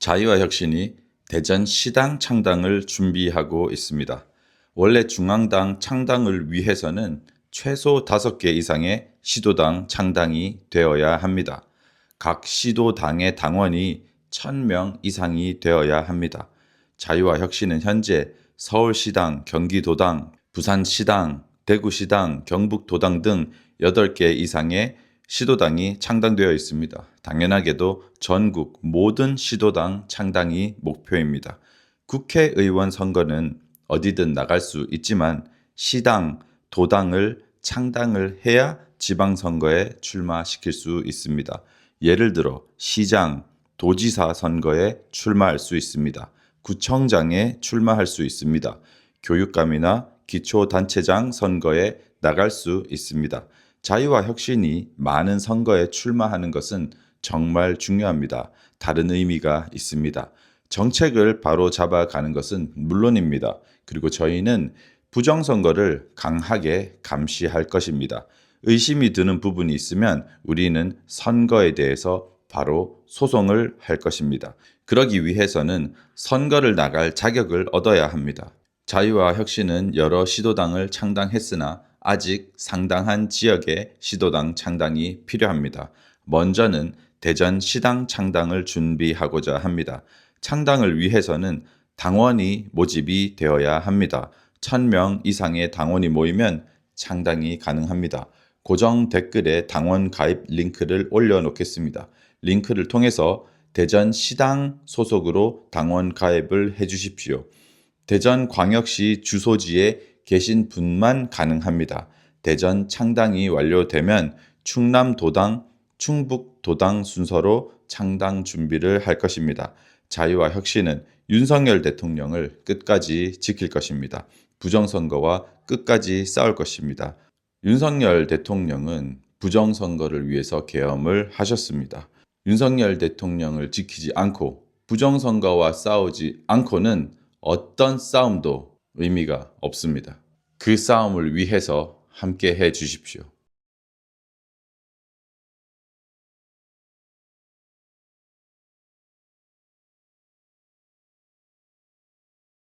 자유와 혁신이 대전 시당 창당을 준비하고 있습니다. 원래 중앙당 창당을 위해서는 최소 5개 이상의 시도당 창당이 되어야 합니다. 각 시도당의 당원이 1000명 이상이 되어야 합니다. 자유와 혁신은 현재 서울시당, 경기도당, 부산시당, 대구시당, 경북도당 등 8개 이상의 시도당이 창당되어 있습니다. 당연하게도 전국 모든 시도당 창당이 목표입니다. 국회의원 선거는 어디든 나갈 수 있지만 시당, 도당을 창당을 해야 지방선거에 출마시킬 수 있습니다. 예를 들어 시장, 도지사 선거에 출마할 수 있습니다. 구청장에 출마할 수 있습니다. 교육감이나 기초단체장 선거에 나갈 수 있습니다. 자유와 혁신이 많은 선거에 출마하는 것은 정말 중요합니다. 다른 의미가 있습니다. 정책을 바로 잡아가는 것은 물론입니다. 그리고 저희는 부정선거를 강하게 감시할 것입니다. 의심이 드는 부분이 있으면 우리는 선거에 대해서 바로 소송을 할 것입니다. 그러기 위해서는 선거를 나갈 자격을 얻어야 합니다. 자유와 혁신은 여러 시도당을 창당했으나 아직 상당한 지역에 시도당 창당이 필요합니다. 먼저는 대전 시당 창당을 준비하고자 합니다. 창당을 위해서는 당원이 모집이 되어야 합니다. 1000명 이상의 당원이 모이면 창당이 가능합니다. 고정 댓글에 당원 가입 링크를 올려놓겠습니다. 링크를 통해서 대전 시당 소속으로 당원 가입을 해 주십시오. 대전 광역시 주소지에 계신 분만 가능합니다. 대전 창당이 완료되면 충남 도당, 충북 도당 순서로 창당 준비를 할 것입니다. 자유와 혁신은 윤석열 대통령을 끝까지 지킬 것입니다. 부정선거와 끝까지 싸울 것입니다. 윤석열 대통령은 부정선거를 위해서 계엄을 하셨습니다. 윤석열 대통령을 지키지 않고 부정선거와 싸우지 않고는 어떤 싸움도 의미가 없습니다. 그 싸움을 위해서 함께 해 주십시오.